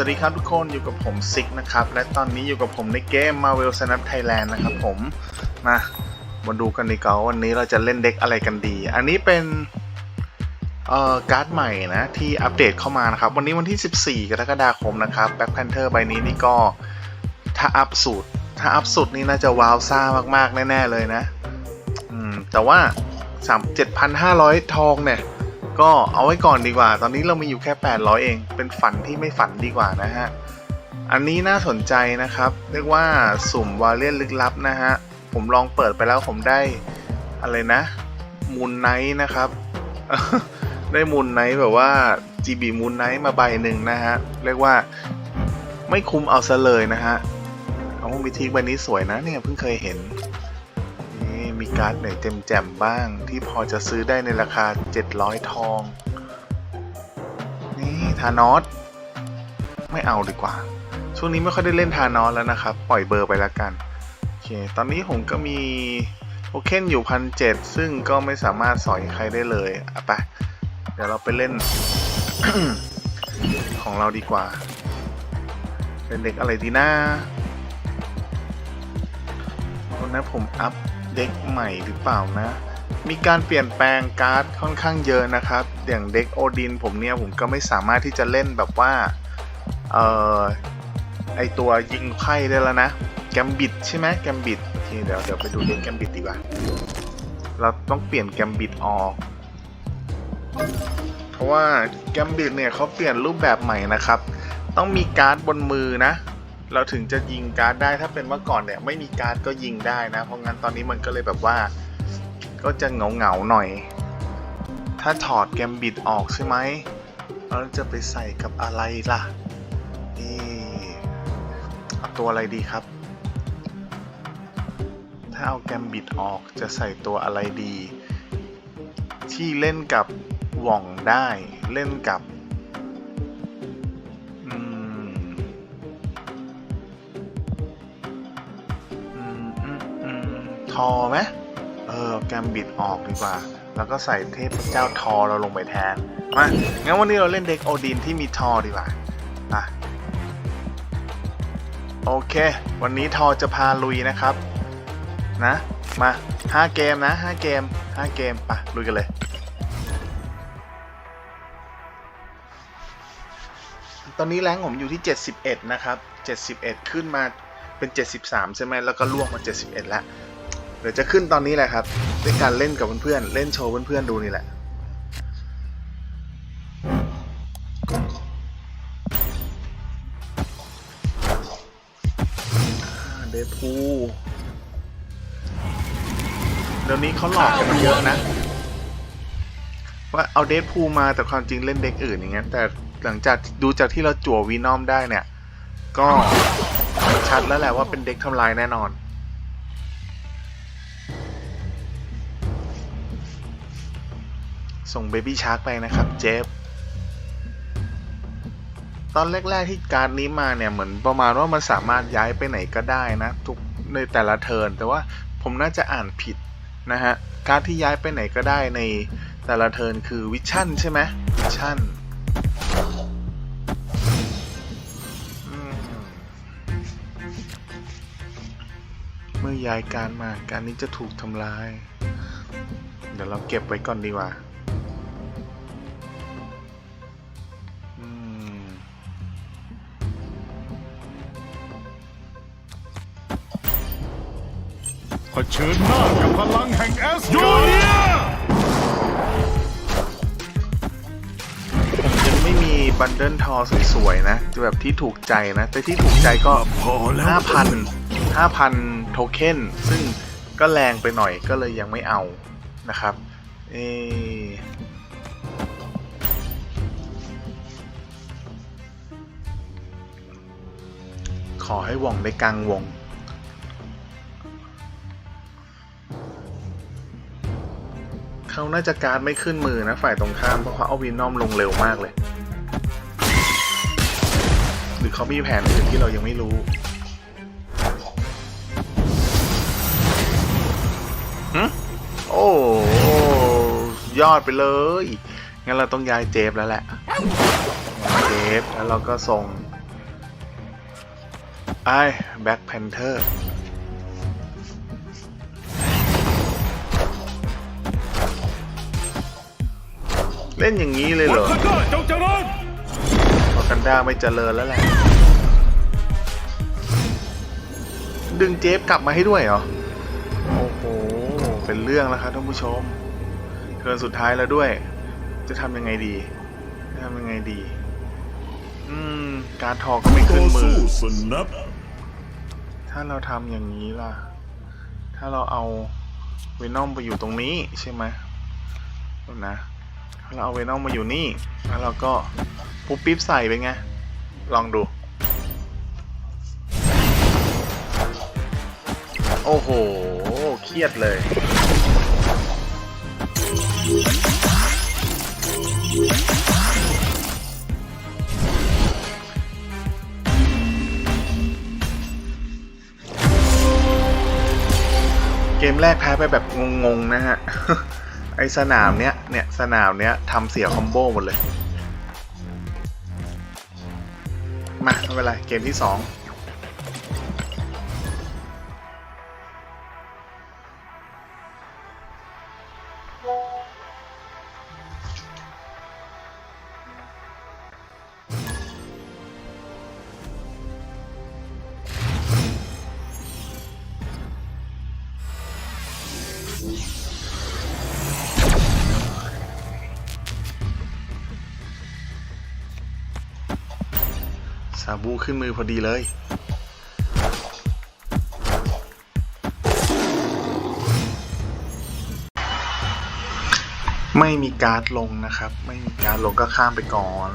สวัสดีครับทุกคนอยู่กับผมซิกนะครับ และตอนนี้อยู่กับผมในเกม Marvel Snap Thailand นะครับผมมามาดูกันดีกว่าวันนี้เราจะเล่นเด็กอะไรกันดี อันนี้เป็นเอ่อการ์ดใหม่นะ ที่อัปเดตเข้ามานะครับ วันนี้วันที่ 14 กรกฎาคมนะครับ Black Panther ใบนี้นี่ก็ถ้าอัพสูตรถ้าอัพสุดนี่น่าจะว้าวซ่ามากๆ แน่ ๆ เลยนะ อืมแต่ว่า 3 7,500 ทองเนี่ย ก็เอาไว้ก่อนดีกว่า ตอนนี้เรามีอยู่แค่ 800 เอง เป็นฝันที่ไม่ฝันดีกว่านะฮะ อันนี้น่าสนใจนะครับ เรียกว่าสุ่มวาเลียนลึกลับนะฮะ ผมลองเปิดไปแล้วผมได้อะไรนะมูนไนท์นะครับ ได้มูนไนท์แบบว่า GB มูนไนท์มาใบหนึ่งนะฮะ เรียกว่าไม่คุ้มเอาซะเลยนะฮะเอาวิธีใบนี้สวยนะเนี่ยเพิ่งเคยเห็น มีการ์ดไหนแจ่มๆบ้าง ที่พอจะซื้อได้ในราคา 700 ทอง นี่ทานอสไม่เอาดีกว่า ช่วงนี้ไม่ค่อยได้เล่นทานอสแล้วนะครับ ปล่อยเบอร์ไปแล้วกัน โอเค ตอนนี้ผมก็มีโอเคนอยู่พันเซึ่งก็ไม่สามารถสอยใครได้เลยอะไป เดี๋ยวเราไปเล่น ของเราดีกว่า เป็นเด็กอะไรดีนะวันนั้นผมอัพ เด็กใหม่หรือเปล่านะ มีการเปลี่ยนแปลงการ์ดค่อนข้างเยอะนะครับ อย่างเด็กโอดินผมเนี่ยผมก็ไม่สามารถที่จะเล่นแบบว่า เอ่อ ไอตัวยิงไพ่ได้แล้วนะแกมบิดใช่ไหมแกมบิดโอเคเดี๋ยวเดี๋ยวไปดูเด็กแกมบิดดีกว่า เราต้องเปลี่ยนแกมบิดออกเพราะว่าแกมบิดเนี่ยเขาเปลี่ยนรูปแบบใหม่นะครับ ต้องมีการ์ดบนมือนะ เราถึงจะยิงการ์ดได้ถ้าเป็นเมื่อก่อนเนี่ยไม่มีการ์ดก็ยิงได้นะ เพราะงั้นตอนนี้มันก็เลยแบบว่า ก็จะเหงาเหงาหน่อย ถ้าถอดแกมบิดออกใช่ไหมเราจะไปใส่กับอะไรล่ะนี่เอาตัวอะไรดีครับ ถ้าเอาแกมบิดออกจะใส่ตัวอะไรดี ที่เล่นกับหว่องได้เล่นกับ ทอไหมเออแกมบิดออกดีกว่า แล้วก็ใส่เทพเจ้าทอเราลงไปแทนมางั้นวันนี้เราเล่นเด็กโอดินที่มีทอดีกว่าอะโอเค วันนี้ทอจะพาลุยนะครับ นะ มาห้าเกมนะห้าเกมห้าเกมปะลุยกันเลยตอนนี้แรงผมอยู่ที่ 71 นะครับ 71 ขึ้นมาเป็น 73 ใช่ไหม แล้วก็ล่วงมา 71 แล้ว เดี๋ยวจะขึ้นตอนนี้แหละครับด้วยการเล่นกับเพื่อนๆเล่นโชว์เพื่อนๆดูนี่แหละเดดพูเดี๋ยวนี้เขาหลอกกันเยอะนะ ว่าเอาเดดพูมาแต่ความจริงเล่นเด็กอื่นอย่างเงี้ยแต่หลังจากดูจากที่เราจั่ววีนอมได้เนี่ย ก็ชัดแล้วแหละว่าเป็นเด็กทำลายแน่นอน ส่งเบบี้ชาร์กไปนะครับเจฟตอนแรก ๆ ที่การดนี้มาเนี่ยเหมือนประมาณว่ามันสามารถย้ายไปไหนก็ได้นะ ทุกในแต่ละเทิร์นแต่ว่าผมน่าจะอ่านผิดนะฮะการดที่ย้ายไปไหนก็ได้ในแต่ละเทิร์นคือวิชั่นใช่ไหมวิชั่นเมื่อย้ายการมาการนี้จะถูกทำลาย เดี๋ยวเราเก็บไว้ก่อนดีกว่า เผชิญหน้ากับพลังแห่งแอสการ์ดผมยังไม่มีบันเดิลทอสวยๆนะแบบที่ถูกใจนะ แต่ที่ถูกใจก็ พอแล้ว5,000 5,000 โทเค็นซึ่งก็แรงไปหน่อยก็เลยยังไม่เอานะครับ เอะขอให้ว่องได้กลางวง เขาน่าจะการดไม่ขึ้นมือนะฝ่ายตรงข้ามเพราะเขาเอาวินนอมลงเร็วมากเลย หรือเขามีแผนอื่นที่เรายังไม่รู้หึโอ้ยอดไปเลย งั้นเราต้องย้ายเจฟแล้วแหละ เจฟ แล้วเราก็ส่งไอ้แบ็คแพนเทอร์ เล่นอย่างนี้เลยเหรอวัฒนาจงเจริญวากันดาไม่เจริญแล้วแหละ ดึงเจฟกลับมาให้ด้วยเหรอ โอ้โห เป็นเรื่องแล้วครับท่านผู้ชม เทิร์นสุดท้ายแล้วด้วย จะทำยังไงดี จะทำยังไงดี อืม การทองก็ไม่ขึ้นมือสนับถ้าเราทำอย่างนี้ล่ะ ถ้าเราเอาเวนอมไปอยู่ตรงนี้ใช่ไหมดูนะถ้า เราเอาเวนอมมาอยู่นี่ แล้วเราก็ปุ๊บปิ๊บใส่ไปไง ลองดู โอ้โห เครียดเลย เกมแรกแพ้ไปแบบงงๆนะฮะ ไอสนามเนี้ย เนี่ย สนามเนี้ยทำเสียคอมโบหมดเลย มาไม่เป็นไร เกมที่สองาบูขึ้นมือพอดีเลย ไม่มีการ์ดลงนะครับ ไม่มีการ์ดลงก็ข้ามไปก่อน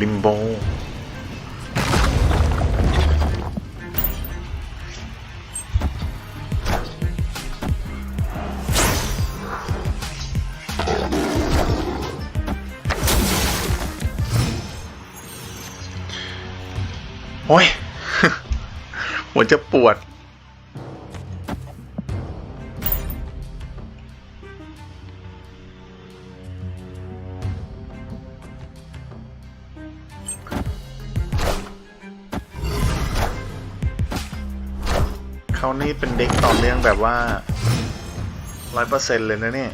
ลิมโบ จะปวด เขานี่เป็นเด็กต่อเนื่องแบบว่าร้อยเปอร์เซ็นต์เลยนะเนี่ย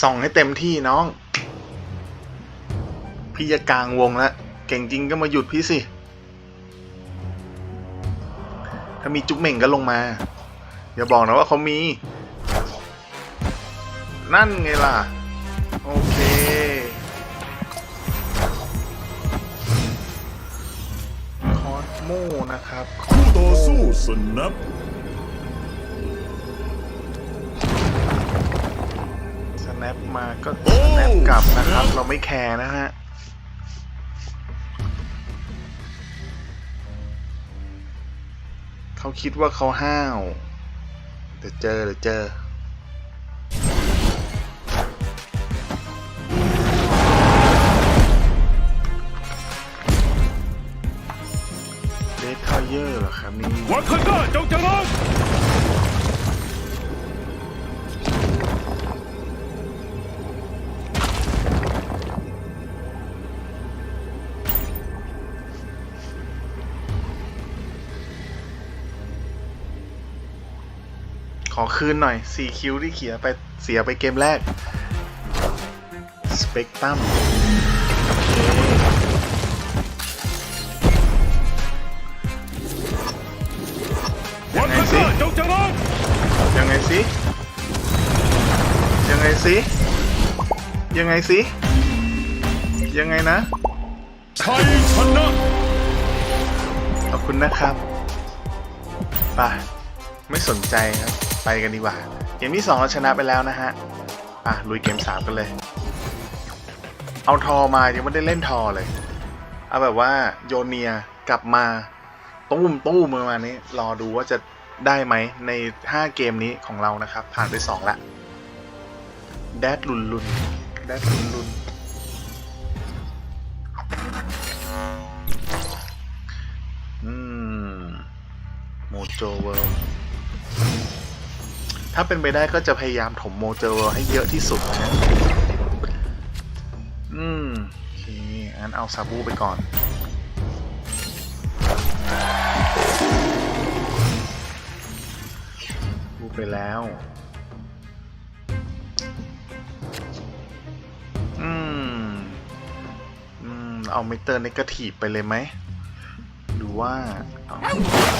ส่องให้เต็มที่น้อง พี่จะกลางวงแล้วเก่งจริงก็มาหยุดพี่สิ ถ้ามีจุ๊บเหม่งก็ลงมา อย่าบอกนะว่าเขามี นั่นไงล่ะ โอเค คอสโมนะครับ คู่ต่อสู้สนับ แนปมาก็แนปกลับนะครับ เราไม่แคร์นะฮะเขาคิดว่าเขาห้าวเดี๋ยวเจอเดี๋ยวเจอเดททอยเยอร์เหรอครับนี่วัฒนาจงเจริญ คืนหน่อย 4 คิวที่เขียไปเสียไปเกมแรกสเปกตัมโอเควัฒนาจงเจริญยังไงสิยังไงสิยังไงสิยังไงนะชัยชนะขอบคุณนะครับไปไม่สนใจครับ ไปกันดีกว่า เกมที่ 2 เราชนะไปแล้วนะฮะ อะ ลุยเกม 3 กันเลย เอาทอมายังไม่ได้เล่นทอเลย เอาแบบว่าโยเนียกลับมาตุ้มตู้มประมาณนี้ รอดูว่าจะได้ไหมใน 5 เกมนี้ของเรานะครับ ผ่านไป 2 ละ แดดลุนลุนแดดลุนลุนอืมโมโจเวิร์ ถ้าเป็นไปได้ก็จะพยายามถมโมโจเวิลด์ให้เยอะที่สุดนะ อืม โอเค งั้นเอาซาบูไปก่อน บูไปแล้ว อืม อืม เอามิเตอร์นกาทีฟไปเลยไหม หรือว่า เอา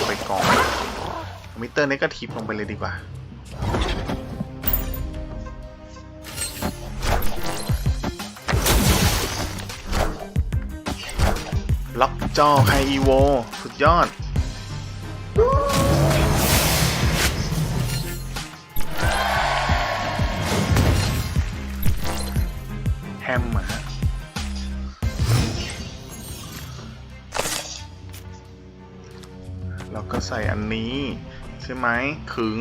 ไปก่อนมิเตอร์นกาทีฟลงไปเลยดีกว่า ล็อกจอไฮอีโว สุดยอด แฮมอะฮะเราก็ใส่อันนี้ ใช่ไหมขึง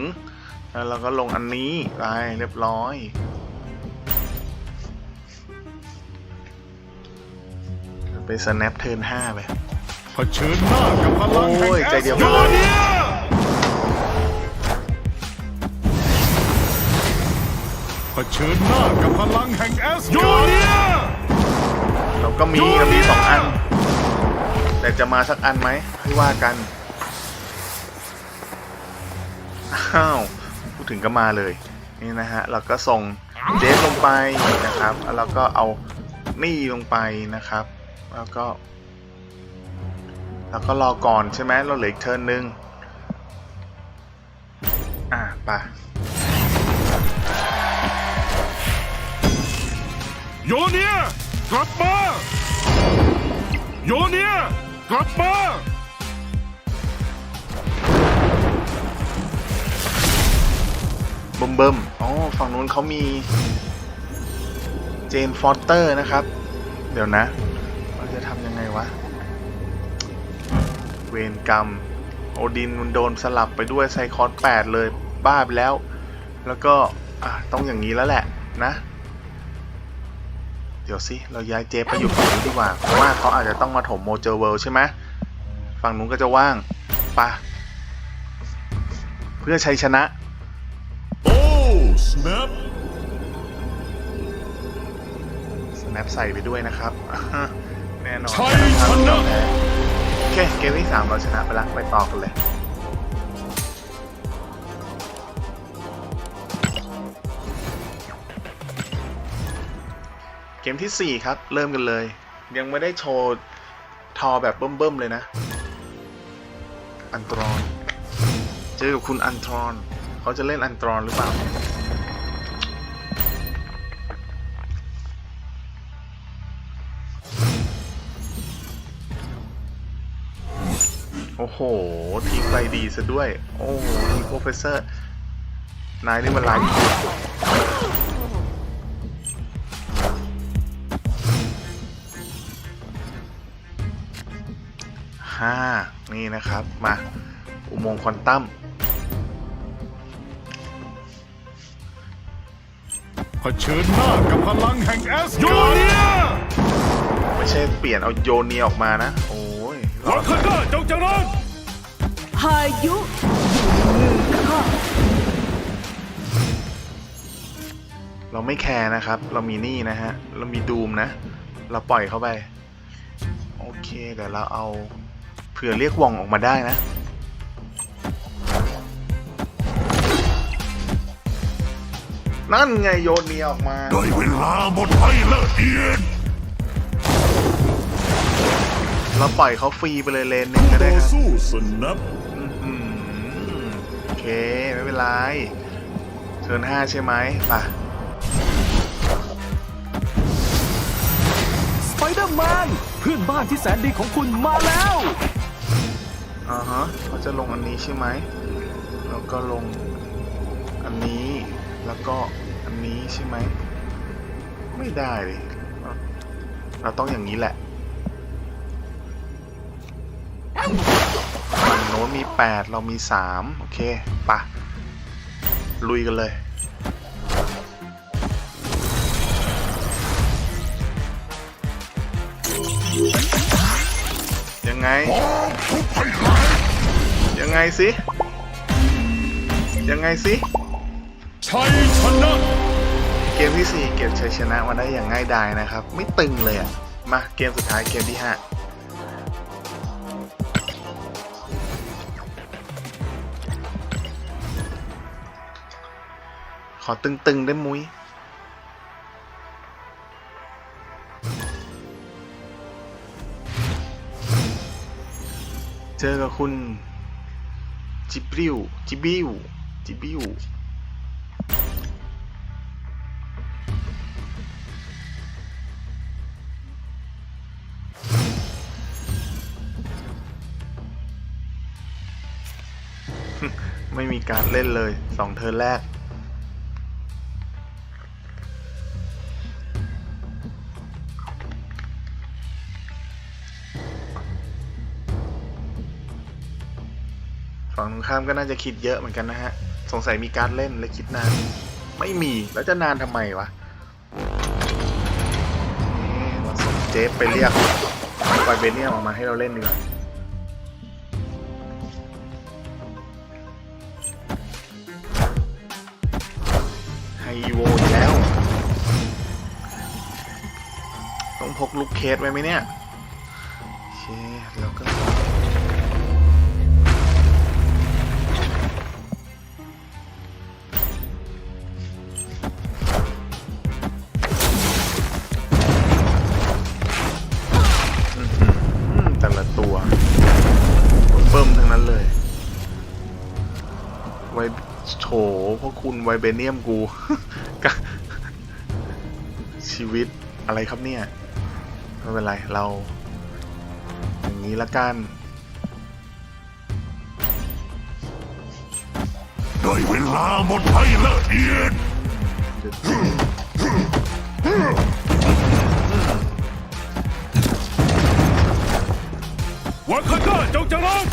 แล้วเราก็ลงอันนี้ไปเรียบร้อย ไป snap turn 5ไปเผชิญหน้ากับพลังแห่งโอ้ยแอใจสเดียวโยเนียเผชิญหน้ากับพลังแห่งแอสโยเนียเราก็มีเรามีสองอัน แต่จะมาสักอันไหมให้ว่ากัน อ้าว พูดถึงก็มาเลย นี่นะฮะ เราก็ส่งเดฟลงไปนะครับ แล้วเราก็เอานี่ลงไปนะครับ แล้วก็ แล้วก็รอก่อนใช่ไหมเราเหลืออีกเทิร์นหนึ่งอะไปโยเนียกลับมาโยเนียกลับมาเบิ่มเบิ่มอ๋อ ฝั่งนู้นเขามี เจนฟอสเตอร์นะครับ เดี๋ยวนะเรา จะทำยังไงวะ เวรกรรม โอดินมันโดนสลับไปด้วยไซคอส8เลยบ้าไปแล้ว แล้วก็อะต้องอย่างนี้แล้วแหละนะ เดี๋ยวสิ เราย้ายเจไปอยู่ฝั่งนี้ดีกว่าเพราะว่าเขาอาจจะต้องมาถมโมเจอร์เวิลด์ใช่ไหมฝั่งนู้นก็จะว่างไปะเพื่อชัยชนะ โอ้สแนป snap ใส่ไปด้วยนะครับแน่นอนชัยชนะโอเคเกมที่3เราชนะไปแล้วไปต่อกันเลยเกมทีสี่ 4 ครับ เริ่มกันเลย ยังไม่ได้โชว์ทอแบบเบิ่มๆเลยนะ อันตรอน เจอกับคุณอันตรอน เขาจะเล่นอันตรอนหรือเปล่า หทีมไปดีซะด้วย โอ้โหทีมโปรเฟสเซอร์ นายนี่มันร้ายจริงห้านี่นะครับ มา อุโมงค์ควอนตัมเผชิญหน้ากับพลังแห่งแอสโยเนียไม่ใช่เปลี่ยนเอาโยเนียออกมานะ โอ้ย วัคเกอร์จงเจริญ พายุอยู่ในมือข้าเราไม่แคร์นะครับ เรามีนี่นะฮะ เรามีดูมนะ เราปล่อยเข้าไป โอเคเดี๋ยวเราเอาเผื่อเรียกวองออกมาได้นะ นั่นไงโยนเนียออกมาได้เวลาหมดให้ละเอียดเราปล่อยเขาฟรีไปเลยเลนหนึ่งก็ได้ต่อครับ สู้สนับอืมโอเค ไม่เป็นไรเทิร์นห้าใช่ไหมไป่ะสไปเดอร์แมนเพื่อนบ้านที่แสนดีของคุณมาแล้วอ่าฮะเขาจะลงอันนี้ใช่ไหมแล้วก็ลงอันนี้แล้วก็อันนี้ใช่ไหมไม่ได้ดิเราเราต้องอย่างนี้แหละฝั่งโน้นมี 8 เรามี 3 โอเคปะลุยกันเลย ยังไง ยังไงสิ ยังไงสิชัยชนะเกมที่ 4 เก็บชัยชนะมาได้อย่างง่ายดายนะครับ ไม่ตึงเลยอะ่ะมาเกมสุดท้ายเกมที่ 5 อตึงๆได้มุ้ย เจอกับคุณ จิบริว จิบิว จิบิวไม่มีการเล่นเลยสองเทิร์แรก ฝั่งตรงข้ามก็น่าจะคิดเยอะเหมือนกันนะฮะ สงสัยมีการเล่นเลยคิดนาน ไม่มี แล้วจะนานทำไมวะเราส่งเจฟไปเรียกไวเบเนียออกมาให้เราเล่นดีกว่าไฮโวแล้ว ต้องพกลูกเคสไว้ไหมเนี่ย เพราะคุณไวเบเนียมกูกะชีวิตอะไรครับเนี่ย ไม่เป็นไร เรา อย่างนี้ละกันได้เวลาหมดให้ละเอียดเดี๋ยววาคาก้าจงเจริญ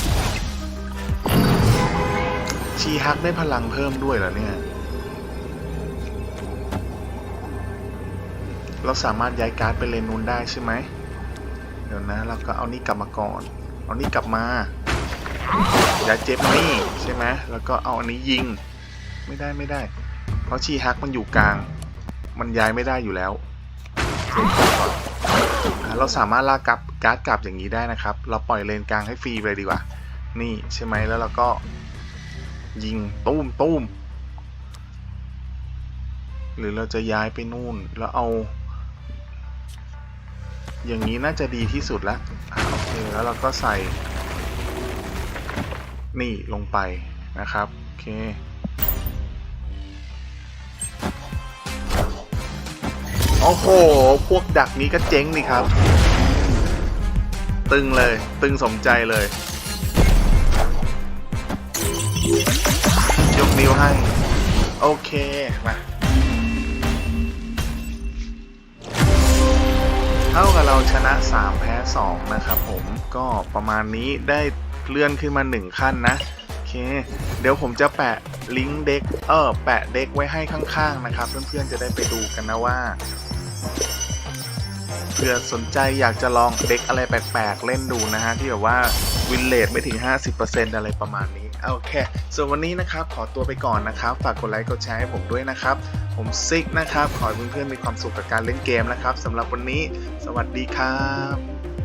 ชีฮักได้พลังเพิ่มด้วยเหรอเนี่ย เราสามารถย้ายการ์ดไปเลนนู้นได้ใช่ไหม เดี๋ยวนะ เราก็เอานี่กลับมาก่อน เอานี่กลับมา ย้ายเจ็บนี่ใช่ไหม แล้วก็เอาอันนี้ยิง ไม่ได้ไม่ได้ เพราะชีฮักมันอยู่กลาง มันย้ายไม่ได้อยู่แล้ว เราสามารถลากกลับการ์ดกลับอย่างนี้ได้นะครับ เราปล่อยเลนกลางให้ฟรีไปดีกว่า นี่ใช่ไหมแล้วเราก็ ยิงตุ้มตุ้มหรือเราจะย้ายไปนู่นแล้วเอา อย่างนี้น่าจะดีที่สุดแล้วอโอเคแล้วเราก็ใส่ นี่ลงไปนะครับ โอเคโอ้โห พวกดักนี้ก็เจ๊งนี่ครับ ตึงเลย ตึงสมใจเลย นิวให้ โอเค มา เท่ากับเราชนะ 3 แพ้ 2 นะครับผมก็ประมาณนี้ได้เลื่อนขึ้นมา 1 ขั้นนะ โอเค เดี๋ยวผมจะแปะลิงก์เด็ก เออ แปะเด็กไว้ให้ข้างๆนะครับ เพื่อนๆจะได้ไปดูกันนะว่าเผื่อสนใจอยากจะลองเด็กอะไรแปลกๆ เล่นดูนะฮะ ที่แบบว่าวินเลทไม่ถึง 50%อะไรประมาณนี้ โอเค ส่วนวันนี้นะครับขอตัวไปก่อนนะครับ ฝากกดไลค์กดแชร์ให้ผมด้วยนะครับ ผมซิกนะครับ ขอให้เพื่อนๆมีความสุขกับการเล่นเกมนะครับสำหรับวันนี้ สวัสดีครับ